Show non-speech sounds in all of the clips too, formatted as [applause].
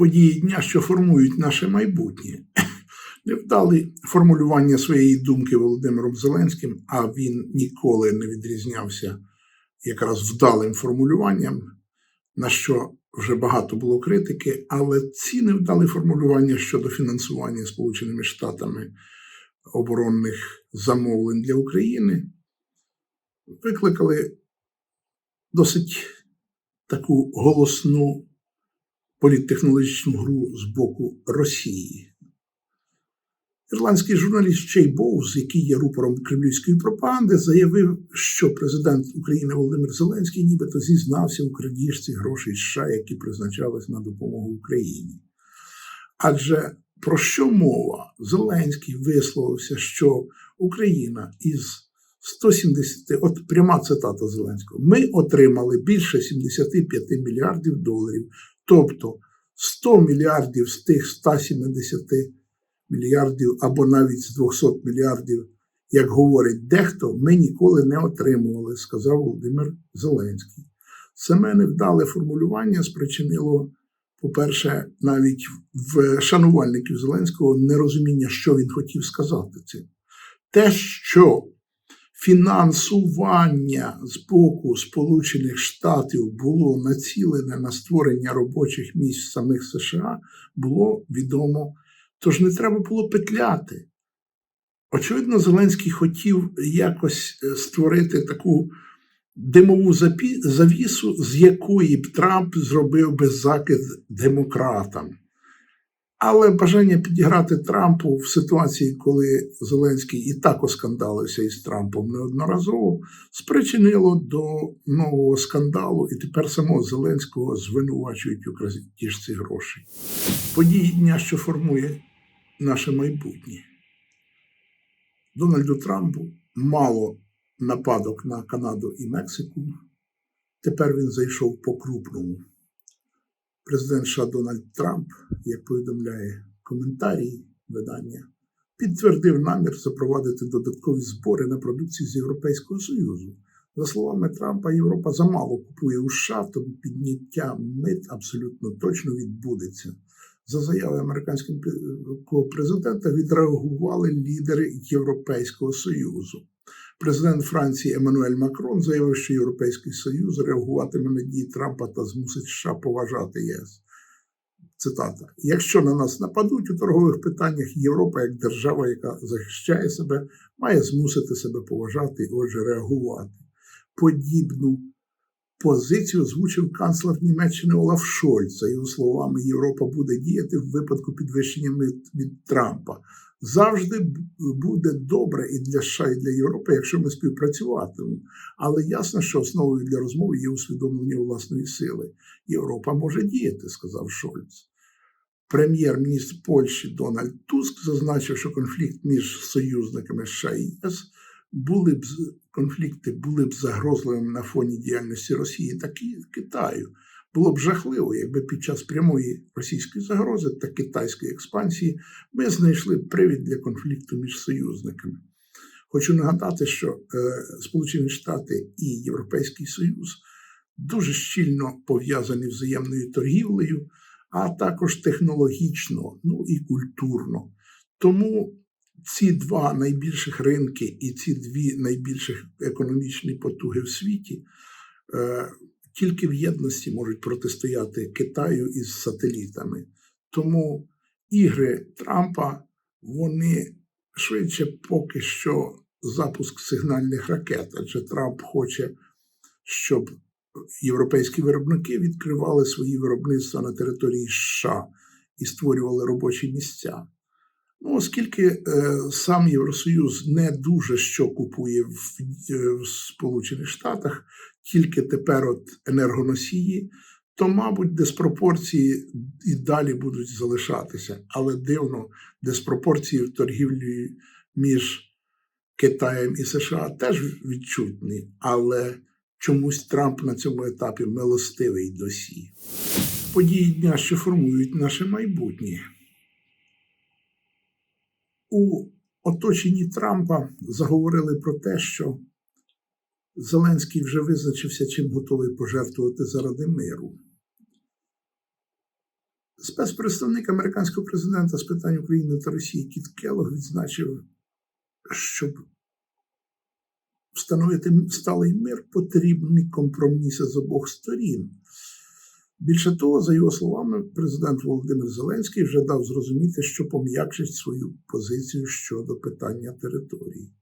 події дня, що формують наше майбутнє. [coughs] Не вдали формулювання своєї думки Володимиром Зеленським, а він ніколи не відрізнявся якраз вдалим формулюванням, на що вже багато було критики, але ці невдалі формулювання щодо фінансування Сполученими Штатами оборонних замовлень для України викликали досить таку голосну політтехнологічну гру з боку Росії. Ірландський журналіст Чей Боуз, який є рупором кремлівської пропаганди, заявив, що президент України Володимир Зеленський нібито зізнався у крадіжці грошей США, які призначались на допомогу Україні. Адже про що мова? Зеленський висловився, що Україна із 170, от пряма цитата Зеленського, ми отримали більше 75 мільярдів доларів, тобто 100 мільярдів з тих 170 мільярдів або навіть з 200 мільярдів, як говорить дехто, ми ніколи не отримували, сказав Володимир Зеленський. Саме невдале формулювання спричинило, по-перше, навіть в шанувальників Зеленського нерозуміння, що він хотів сказати цим. Те, що фінансування з боку Сполучених Штатів було націлене на створення робочих місць самих США, було відомо. Тож не треба було петляти. Очевидно, Зеленський хотів якось е, створити таку димову завісу, з якої б Трамп зробив би закид демократам. Але бажання підіграти Трампу в ситуації, коли Зеленський і так оскандалився із Трампом неодноразово, спричинило до нового скандалу, і тепер самого Зеленського звинувачують у крадіжці грошей. Події дня, що формує наше майбутнє. Дональду Трампу мало нападок на Канаду і Мексику. Тепер він зайшов по крупному. Президент США Дональд Трамп, як повідомляє коментарі видання, підтвердив намір запровадити додаткові збори на продукцію з Європейського Союзу. За словами Трампа, Європа замало купує у США, тому підняття мит абсолютно точно відбудеться. За заяви американського президента відреагували лідери Європейського Союзу. Президент Франції Еммануель Макрон заявив, що Європейський Союз реагуватиме на дії Трампа та змусить США поважати ЄС. Цитата: якщо на нас нападуть у торгових питаннях, Європа, як держава, яка захищає себе, має змусити себе поважати і отже реагувати. Подібну позицію озвучив канцлер Німеччини Олаф Шольц. Його словами, Європа буде діяти в випадку підвищення від Трампа. Завжди буде добре і для США, і для Європи, якщо ми співпрацюватимемо. Але ясно, що основою для розмови є усвідомлення власної сили. Європа може діяти, сказав Шольц. Прем'єр-міністр Польщі Дональд Туск зазначив, що конфлікт між союзниками США і ЄС були б конфлікти були б загрозливими на фоні діяльності Росії та Китаю. Було б жахливо, якби під час прямої російської загрози та китайської експансії ми знайшли привід для конфлікту між союзниками. Хочу нагадати, що е, Сполучені Штати і Європейський Союз дуже щільно пов'язані взаємною торгівлею, а також технологічно, ну і культурно. Тому ці два найбільших ринки і ці дві найбільших економічні потуги в світі е, тільки в єдності можуть протистояти Китаю із сателітами. Тому ігри Трампа вони швидше поки що запуск сигнальних ракет, адже Трамп хоче, щоб європейські виробники відкривали свої виробництва на території США і створювали робочі місця. Ну, оскільки е, сам Євросоюз не дуже що купує в, е, в Сполучених Штатах, тільки тепер от енергоносії, то, мабуть, диспропорції і далі будуть залишатися. Але дивно, диспропорції в торгівлі між Китаєм і США теж відчутні, але чомусь Трамп на цьому етапі милостивий досі. Події дня, що формують наше майбутнє. У оточенні Трампа заговорили про те, що Зеленський вже визначився, чим готовий пожертвувати заради миру. Спецпредставник американського президента з питань України та Росії Кіт Келлог відзначив, щоб встановити сталий мир, потрібні компроміси з обох сторін. Більше того, за його словами, президент Володимир Зеленський вже дав зрозуміти, що пом'якшить свою позицію щодо питання території.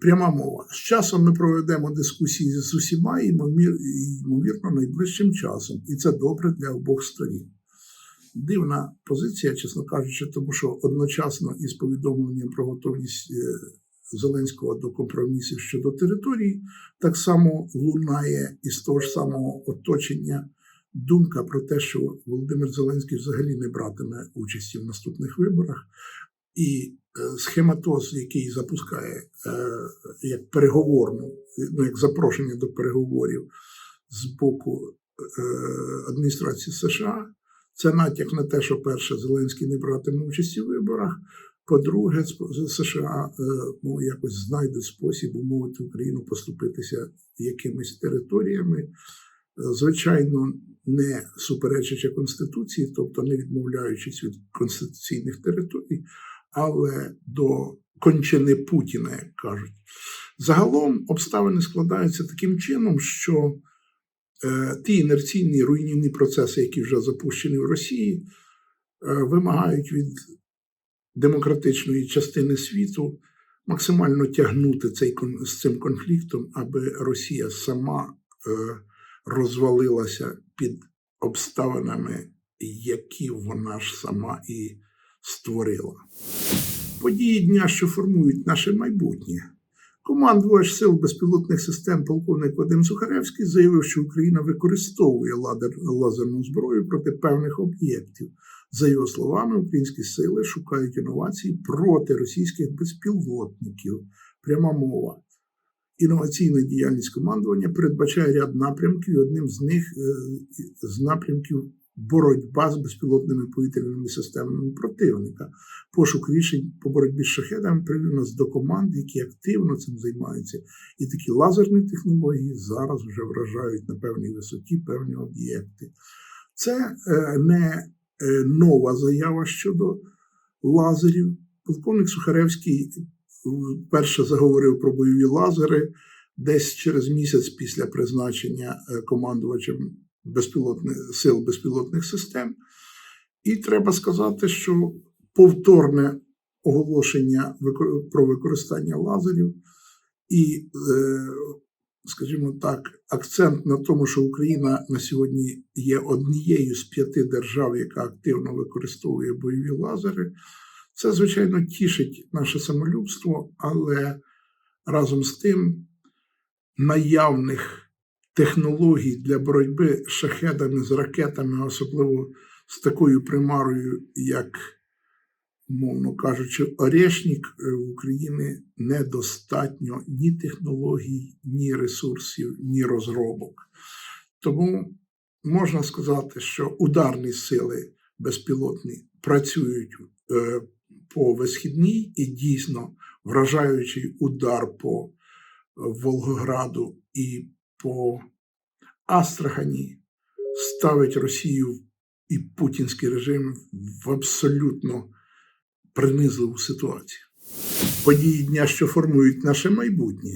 Пряма мова. З часом ми проведемо дискусії з усіма, ймовір, ймовірно, найближчим часом, і це добре для обох сторін. Дивна позиція, чесно кажучи, тому що одночасно із повідомленням про готовність е, Зеленського до компромісів щодо території, так само лунає із того ж самого оточення думка про те, що Володимир Зеленський взагалі не братиме участі в наступних виборах. І е, схематоз, який запускає е, як переговорну, ну як запрошення до переговорів з боку е, адміністрації США, це натяк на те, що перше, Зеленський не братиме участі в виборах. По-друге, США е, ну, якось знайдуть спосіб умовити Україну поступитися якимись територіями, Е, звичайно, не суперечачи Конституції, тобто не відмовляючись від конституційних територій, але до кончини Путіна, як кажуть. Загалом обставини складаються таким чином, що е, ті інерційні руйнівні процеси, які вже запущені в Росії, е, вимагають від демократичної частини світу максимально тягнути цей з цим конфліктом, аби Росія сама е, розвалилася під обставинами, які вона ж сама і створила. Події дня, що формують наше майбутнє. Командувач сил безпілотних систем полковник Вадим Сухаревський заявив, що Україна використовує лазерну зброю проти певних об'єктів. За його словами, українські сили шукають інновації проти російських безпілотників. Пряма мова. Інноваційна діяльність командування передбачає ряд напрямків, і одним з них е, з напрямків боротьба з безпілотними повітряними системами противника. Пошук рішень по боротьбі з шахедами привів нас до команд, які активно цим займаються. І такі лазерні технології зараз вже вражають на певній висоті певні об'єкти. Це е, не нова заява щодо лазерів. Полковник Сухаревський вперше заговорив про бойові лазери десь через місяць після призначення е, командувачем безпілотних сил безпілотних систем. І треба сказати, що повторне оголошення про використання лазерів і, е, скажімо так, акцент на тому, що Україна на сьогодні є однією з п'яти держав, яка активно використовує бойові лазери. Це, звичайно, тішить наше самолюбство, але разом з тим наявних технологій для боротьби з шахедами, з ракетами, особливо з такою примарою, як, мовно кажучи, Орешник е, в Україні недостатньо ні технологій, ні ресурсів, ні розробок. Тому можна сказати, що ударні сили безпілотні працюють е, по висхідній і дійсно вражаючий удар по е, Волгограду і по Астрахані ставить Росію і путінський режим в абсолютно принизливу ситуацію. Події дня, що формують наше майбутнє.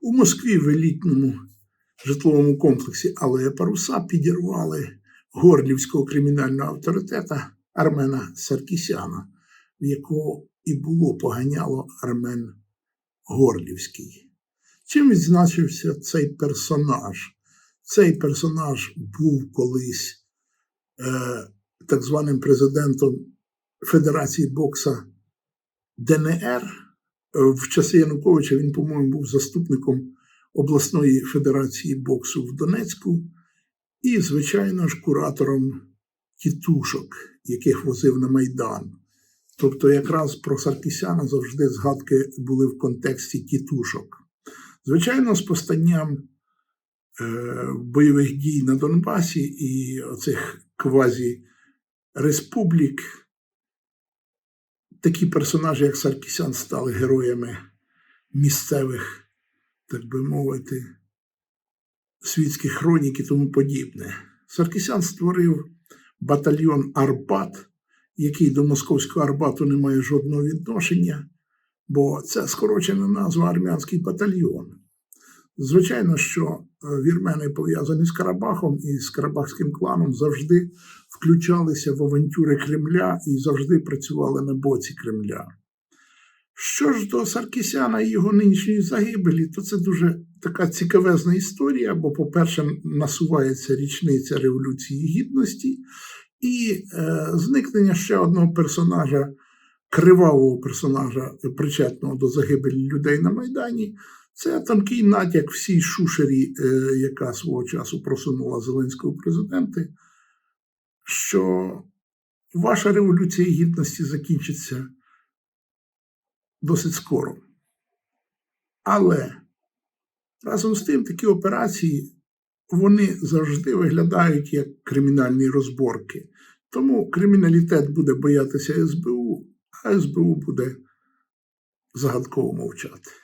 У Москві в елітному житловому комплексі Алея Паруса підірвали горлівського кримінального авторитета Армена Саркісяна, в якого і було поганяло Армен Горлівський. Чим відзначився цей персонаж? Цей персонаж був колись е, так званим президентом Федерації бокса ДНР. В часи Януковича він, по-моєму, був заступником обласної федерації боксу в Донецьку і, звичайно ж, куратором тітушок, яких возив на Майдан. Тобто, якраз про Саркісяна завжди згадки були в контексті тітушок. Звичайно, з постанням е, бойових дій на Донбасі і оцих квазі республік такі персонажі, як Саркісян, стали героями місцевих, так би мовити, світських хронік і тому подібне. Саркісян створив батальйон Арбат, який до московського Арбату не має жодного відношення, бо це скорочена назва армянський батальйон. Звичайно, що вірмени пов'язані з Карабахом і з Карабахським кланом завжди включалися в авантюри Кремля і завжди працювали на боці Кремля. Що ж до Саркісяна і його нинішньої загибелі, то це дуже така цікавезна історія, бо, по-перше, насувається річниця Революції Гідності і е, зникнення ще одного персонажа, кривавого персонажа, причетного до загибелі людей на Майдані. Це тонкий натяк всій шушері, е, яка свого часу просунула Зеленського президента, що ваша революція гідності закінчиться досить скоро. Але разом з тим такі операції вони завжди виглядають як кримінальні розборки. Тому криміналітет буде боятися СБУ, а СБУ буде загадково мовчати.